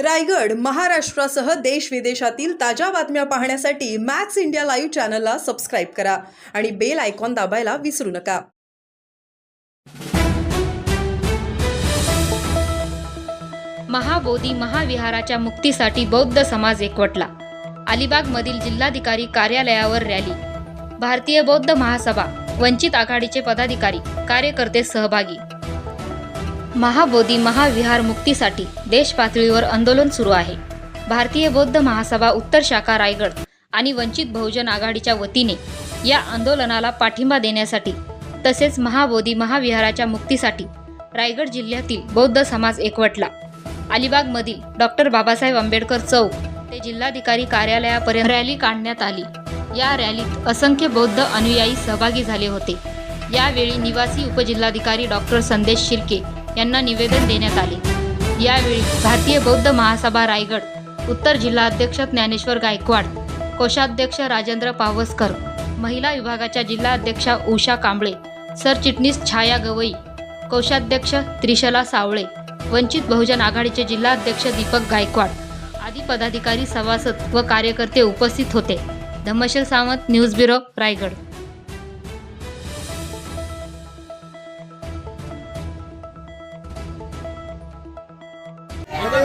रायगड महाराष्ट्रासह देश विदेशातील ताज्या बातम्या पाहण्यासाठी मॅक्स इंडिया लाईव्ह चॅनलला सबस्क्राईब करा आणि बेल आयकॉन दाबायला विसरू नका. महाबोधी महाविहाराच्या मुक्तीसाठी बौद्ध समाज एकवटला. अलिबागमधील जिल्हाधिकारी कार्यालयावर रॅली. भारतीय बौद्ध महासभा वंचित आघाडीचे पदाधिकारी कार्यकर्ते सहभागी. महाबोधी महाविहार मुक्तीसाठी देश पातळीवर आंदोलन सुरू आहे. भारतीय बौद्ध महासभा उत्तर शाखा रायगड आणि वंचित बहुजन आघाडीच्या वतीने या आंदोलनाला पाठिंबा देण्यासाठी तसेच महाबोधी महाविहाराच्या मुक्तीसाठी रायगड जिल्ह्यातील बौद्ध समाज एकवटला. अलिबागमधील डॉक्टर बाबासाहेब आंबेडकर चौक ते जिल्हाधिकारी कार्यालयापर्यंत रॅली काढण्यात आली. या रॅलीत असंख्य बौद्ध अनुयायी सहभागी झाले होते. यावेळी निवासी उपजिल्हाधिकारी डॉक्टर संदेश शिर्के यांना निवेदन देण्यात आले. यावेळी भारतीय बौद्ध महासभा रायगड उत्तर जिल्हाध्यक्ष ज्ञानेश्वर गायकवाड कोषाध्यक्ष राजेंद्र पावसकर महिला विभागाच्या जिल्हाध्यक्षा उषा कांबळे सरचिटणीस छाया गवई कोषाध्यक्ष त्रिशला सावळे वंचित बहुजन आघाडीचे जिल्हाध्यक्ष दीपक गायकवाड आदी पदाधिकारी सभासद व कार्यकर्ते उपस्थित होते. Dhammasheel Sawant news bureau Raigad.